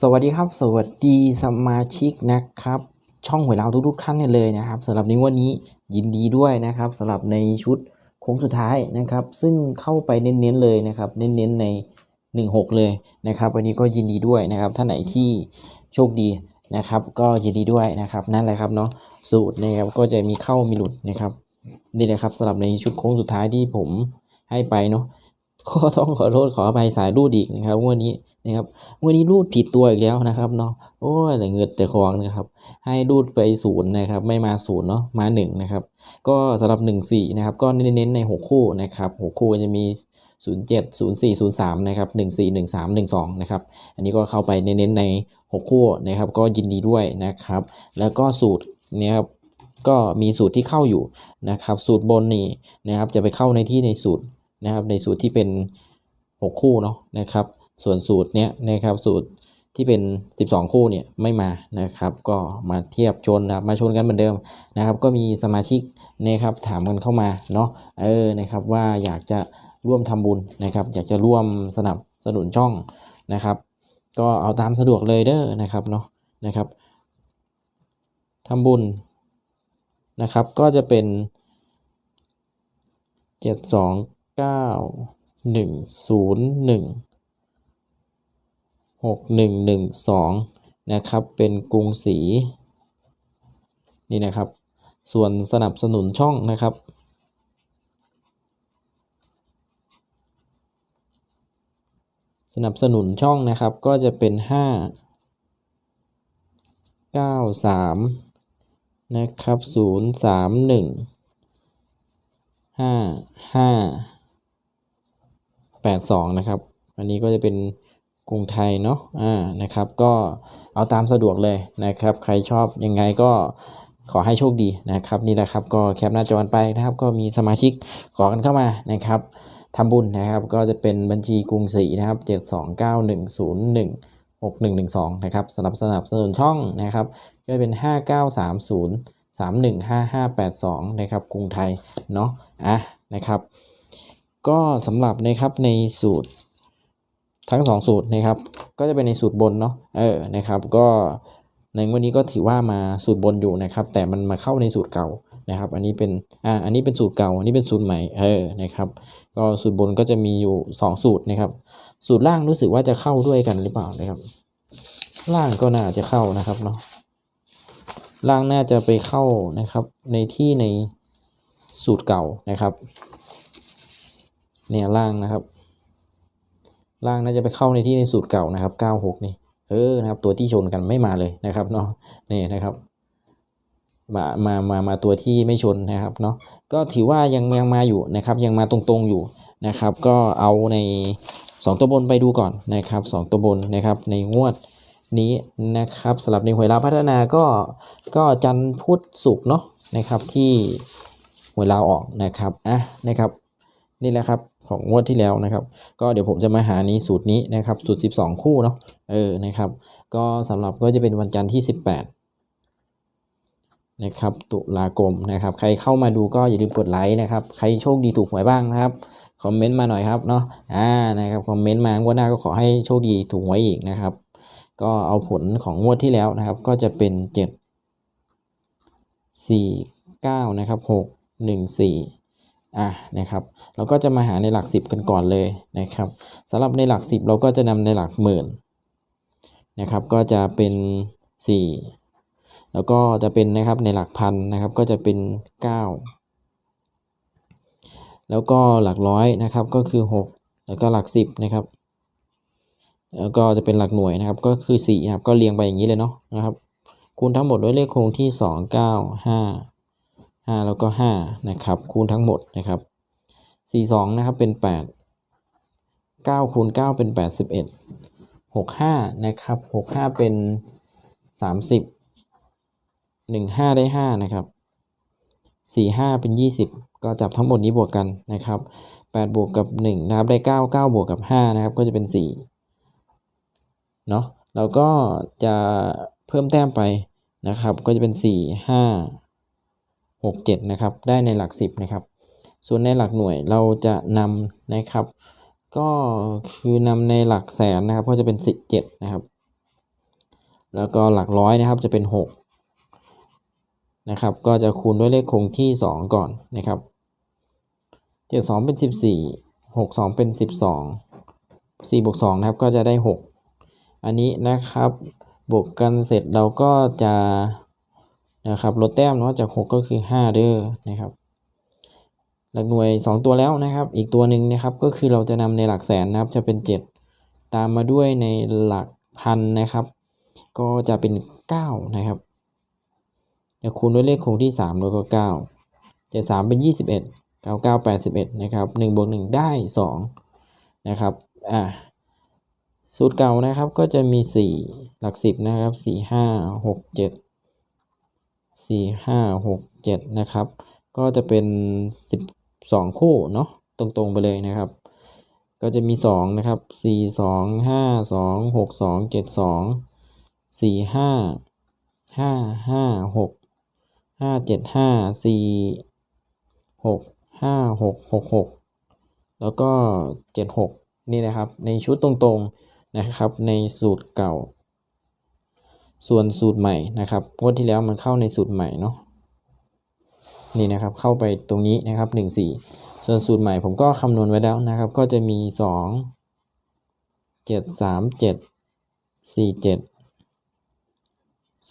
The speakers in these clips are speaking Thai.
สวัสดีครับสวัสดีสมาชิกนะครับ ช่องหวยเราทุกๆท่านเลยนะครับสำหรับในวันนี้ยินดีด้วยนะครับสำหรับในชุดโค้งสุดท้ายนะครับ ซึ่งเข้าไปเน้นๆเลยนะครับ เน้นๆใน 16 เลยนะครับ วันนี้ก็ยินดีด้วยนะครับท่านไหนที่โชคดี นะครับ ก็ยินดีด้วยนะครับนั่นแหละครับเนาะสูตรนะครับก็จะมีเข้ามีหลุดนะครับนี่นะครับสำหรับในชุดโค้งสุดท้ายที่ผมให้ไปเนาะก็ต้องขอโทษขออภัยสายรูดอีกนะครับวันนี้นะครับวันนี้รูดผิดตัวอีกแล้วนะครับเนาะโอ้ยแต่เงินแต่ของนะครับ ให้รูดไปศูนย์นะครับ ไม่มาศูนย์เนาะมาหนึ่งนะครับ ก็สำหรับหนึ่งสี่นะครับ ก็เน้นๆในหกคู่นะครับหกคู่จะมี ศูนย์เจ็ดศูนย์สี่ศูนย์สามนะครับหนึ่งสี่หนึ่งสามหนึ่งสองนะครับอันนี้ก็เข้าไปเน้นในหกคู่นะครับก็ยินดีด้วยนะครับ แล้วก็สูตรเนี่ยครับก็มีสูตรที่เข้าอยู่นะครับ สูตรบนนี่นะครับจะไปเข้าในที่ในสูตรนะครับในสูตรที่เป็น 6 คู่เนาะนะครับส่วนสูตรเนี้ยนะครับสูตรที่เป็น 12 คู่เนี่ยไม่มานะครับ ก็มาเทียบชนนะครับมาชนกันเหมือนเดิมนะครับ ก็มีสมาชิกนะครับถามกันเข้ามาเนาะเออนะครับว่าอยากจะ ร่วมทำบุญนะครับ อยากจะร่วมสนับสนุนช่องนะครับ ก็เอาตามสะดวกเลยเด้อนะครับเนาะนะครับทำบุญนะครับ ก็จะเป็นเจ็ดสองเก้าหนึ่งศูนย์หนึ่งหกหนึ่งหนึ่งสองนะครับ เป็นกรุงศรีนี่นะครับ ส่วนสนับสนุนช่องนะครับ สนับสนุนช่องนะครับก็จะเป็นห้าเก้าสามนะครับศูนย์สามหนึ่งห้าห้าแปดสองนะครับ อันนี้ก็จะเป็นกรุงไทยเนาะ อ่า นะครับ ก็เอาตามสะดวกเลยนะครับ ใครชอบยังไงก็ขอให้โชคดีนะครับ นี่แหละครับ ก็แคปหน้าจอไปนะครับ ก็มีสมาชิกขอกันเข้ามานะครับ ทำบุญนะครับ ก็จะเป็นบัญชีกรุงศรีนะครับเจ็ดสองเก้าหนึ่งศูนย์หนึ่งหกหนึ่งหนึ่งสองนะครับสนับสนับสนุนช่องนะครับ ก็เป็นห้าเก้าสามศูนย์สามหนึ่งห้าห้าแปดสองนะครับ กรุงไทย เนาะอะนะครับ ก็สำหรับนะครับในสูตรทั้งสองสูตรนะครับ ก็จะเป็นในสูตรบนเนาะ เออ นะครับ ก็ในวันนี้ก็ถือว่ามาสูตรบนอยู่นะครับ แต่มันมาเข้าในสูตรเก่า นะครับ อันนี้เป็นอ่าอันนี้เป็นสูตรเก่า อันนี้เป็นสูตรใหม่เออนะครับ ก็สูตรบนก็จะมีอยู่สองสูตรนะครับ สูตรล่างรู้สึกว่าจะเข้าด้วยกันหรือเปล่านะครับ ล่างก็น่าจะเข้านะครับเนาะล่างน่าจะไปเข้านะครับ ในที่ในสูตรเก่านะครับ เนี่ยล่างนะครับ ล่างน่าจะไปเข้าในที่ในสูตรเก่านะครับ 96 นี่เออนะครับ ตัวที่ชนกันไม่มาเลยนะครับเนาะนี่นะครับ มามามามาตัวที่ไม่ชนนะครับเนาะก็ถือว่ายังยังมาอยู่นะครับยังมาตรงๆอยู่นะครับ ก็เอาใน 2 ตัวบนไปดูก่อนนะครับ 2 ตัวบนนะครับในงวดนี้นะครับสำหรับในหวยลาวพัฒนาก็ก็จันพุธศุกเนาะนะครับที่หวยลาวออกนะครับอะนะครับนี่แหละครับของงวดที่แล้วนะครับ ก็เดี๋ยวผมจะมาหานี้สูตรนี้นะครับสูตร 12 คู่เนาะเออนะครับ ก็สำหรับก็จะเป็นวันจันทร์ที่ 18 นะครับตุลาคมนะครับ ใครเข้ามาดูก็อย่าลืมกดไลค์นะครับ ใครโชคดีถูกหวยบ้างนะครับคอมเมนต์มาหน่อยครับเนาะอ่านะครับคอมเมนต์มางวดหน้าก็ขอให้โชคดีถูกหวยอีกนะครับ ก็เอาผลของงวดที่แล้วนะครับ ก็จะเป็น7 4 9นะครับ6 1 4อะนะครับเราก็จะมาหาในหลัก 10 กันก่อนเลยนะครับสำหรับในหลัก 10 เราก็จะนำในหลักหมื่นนะครับ ก็จะเป็น 4 แล้วก็จะเป็นนะครับในหลักพันนะครับก็จะเป็น 9 แล้วก็หลักร้อยนะครับก็คือ 6 แล้วก็หลัก 10นะครับแล้วก็จะเป็นหลักหน่วยนะครับก็คือ4นะครับก็เรียงไปอย่างนี้เลยเนาะนะครับคูณทั้งหมดด้วยเลขคงที่ 2 9 5 5 แล้วก็5นะครับคูณทั้งหมดนะครับ 42นะครับเป็น 8 9คูณ9เป็น 81 65นะครับ65 เป็น 30 15 ได้ 5 นะครับ 45 เป็น 20 ก็จับทั้งหมดนี้บวกกันนะครับ 8 บวกกับ 1นะครับได้ 9 9 บวกกับ 5 นะครับ ก็จะเป็น 4 เนาะแล้วก็จะเพิ่มแต้มไปนะครับ ก็จะเป็นสี่ห้าหกเจ็ดนะครับ ได้ในหลักสิบนะครับ ส่วนในหลักหน่วยเราจะนำนะครับ ก็คือนำในหลักแสนนะครับ ก็จะเป็นสิบเจ็ดนะครับ แล้วก็หลักร้อยนะครับจะเป็นหก นะครับ ก็จะคูณด้วยเลขคงที่สองก่อนนะครับเจ็ดสองเป็นสิบสี่หกสองเป็นสิบสองสี่บวกสองนะครับก็จะได้หกอันนี้นะครับ บวกกันเสร็จเราก็จะนะครับลดแต้มเนาะจากหกก็คือห้าเด้อนะครับ หลักหน่วย 2 ตัวแล้วนะครับ อีกตัวหนึ่งนะครับก็คือเราจะนำในหลักแสนนะครับจะเป็น 7 ตามมาด้วยในหลักพันนะครับ ก็จะเป็น 9 นะครับ จะคูณด้วยเลขคงที่ 3 แล้วก็ 9 7 3 เป็น 21 9 9 81 นะครับ1บวก1ได้ 2 นะครับ อ่าสูตรเก่านะครับก็จะมี 4 หลัก 10 นะครับ 4 5 6 7 4 5 6 7 นะครับ ก็จะเป็น 12 คู่เนาะตรงๆไปเลยนะครับ ก็จะมี 2 นะครับ 4 2 5 2 6 2 7 2 4 5 5 5 6 5 7 5 4 6 5 6 6 6แล้วก็7 6นี่นะครับในชุดตรงๆนะครับในสูตรเก่า ส่วนสูตรใหม่นะครับงวดที่แล้วมันเข้าในสูตรใหม่เนาะนี่นะครับเข้าไปตรงนี้นะครับหนึ่งสี่ส่วนสูตรใหม่ผมก็คำนวณไว้แล้วนะครับ ก็จะมีสองเจ็ดสามเจ็ดสี่เจ็ด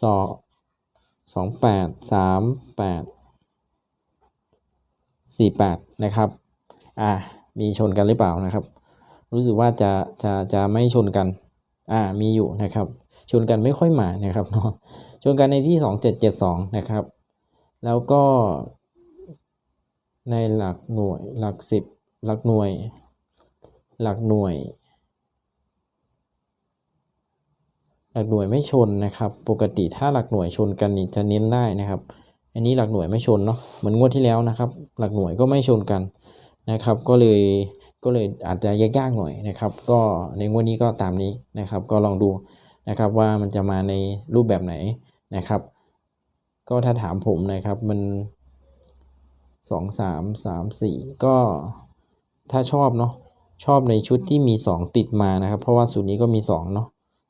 สอง สองแปดสามแปดสี่แปดนะครับ อ่า มีชนกันหรือเปล่านะครับ รู้สึกว่าจะจะจะไม่ชนกัน อ่า มีอยู่นะครับ ชนกันไม่ค่อยมานะครับเนาะ ชนกันในที่สองเจ็ดเจ็ดสองนะครับ แล้วก็ในหลักหน่วยหลักสิบหลักหน่วย หลักหน่วย หลักหน่วยไม่ชนนะครับ ปกติถ้าหลักหน่วยชนกันนี่จะเน้นได้นะครับ อันนี้หลักหน่วยไม่ชนเนาะเหมือนงวดที่แล้วนะครับ หลักหน่วยก็ไม่ชนกันนะครับ ก็เลยก็เลยอาจจะยากๆหน่อยนะครับ ก็ในงวดนี้ก็ตามนี้นะครับ ก็ลองดูนะครับว่ามันจะมาในรูปแบบไหนนะครับ ก็ถ้าถามผมนะครับมันสองสามสามสี่ก็ถ้าชอบเนาะชอบในชุดที่มีสองติดมานะครับ เพราะว่าสูตรนี้ก็มีสองเนาะ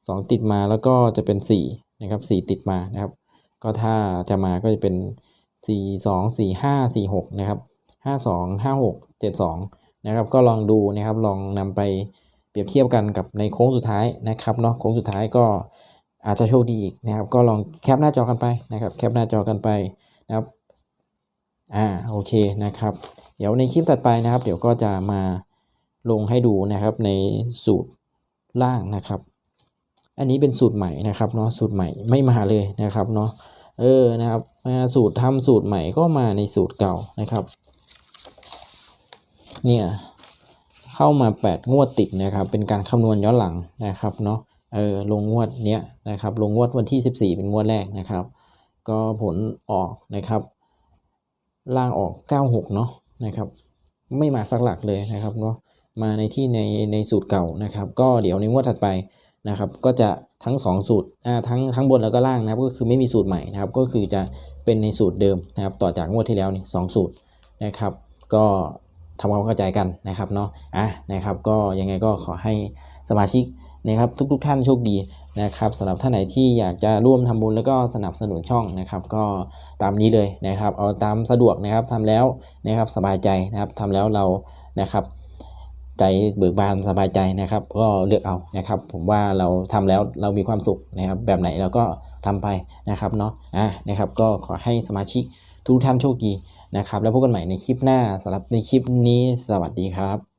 สองติดมาแล้วก็จะเป็นสี่นะครับสี่ติดมานะครับ ก็ถ้าจะมาก็จะเป็นสี่สองสี่ห้าสี่หกนะครับห้าสองห้าหกเจ็ดสองนะครับก็ลองดูนะครับลองนำไปเปรียบเทียบกันกับในโค้งสุดท้ายนะครับเนาะโค้งสุดท้ายก็อาจจะโชคดีอีกนะครับ ก็ลองแคปหน้าจอกันไปนะครับ แคปหน้าจอกันไปนะครับอ่าโอเคนะครับ เดี๋ยวในคลิปถัดไปนะครับ เดี๋ยวก็จะมาลงให้ดูนะครับในสูตรล่างนะครับ อันนี้เป็นสูตรใหม่นะครับเนาะสูตรใหม่ไม่มาเลยนะครับเนาะเออนะครับมาสูตรทำสูตรใหม่ก็มาในสูตรเก่านะครับ เนี่ยเข้ามา 8 งวดติดนะครับ เป็นการคำนวณย้อนหลังนะครับเนาะเออลงงวดเนี้ยนะครับ ลงงวดวันที่ 14 เป็นงวดแรกนะครับ ก็ผลออกนะครับ ล่างออก 96 เนาะนะครับ ไม่มาสักหลักเลยนะครับเนาะมาในที่ในในสูตรเก่านะครับ ก็เดี๋ยวในงวดถัดไป นะครับ ก็จะทั้ง 2 สูตรอ่าทั้งทั้งบนแล้วก็ล่างนะครับ ก็คือไม่มีสูตรใหม่นะครับ ก็คือจะเป็นในสูตรเดิมนะครับ ต่อจากงวดที่แล้วนี่สสูตรนะครับ ก็ทำความเข้าใจกันนะครับเนาะอะนะครับ ก็ยังไงก็ขอให้สมาชิกนะครับ ทุกๆทท่านโชคดีนะครับสำหรับท่านไหนที่อยากจะร่วมทำบุญแล้วก็สนับสนุนช่องนะครับ ก็ตามนี้เลยนะครับ เอาตามสะดวกนะครับทำแล้วนะครับสบายใจนะครับทำแล้วเรานะครับ ใจเบิกบานสบายใจนะครับ ก็เลือกเอานะครับ ผมว่าเราทำแล้วเรามีความสุขนะครับ แบบไหนเราก็ทำไปนะครับเนาะอะนะครับ ก็ขอให้สมาชิกทุกท่านโชคดีนะครับ แล้วพบกันใหม่ในคลิปหน้าสำหรับในคลิปนี้สวัสดีครับ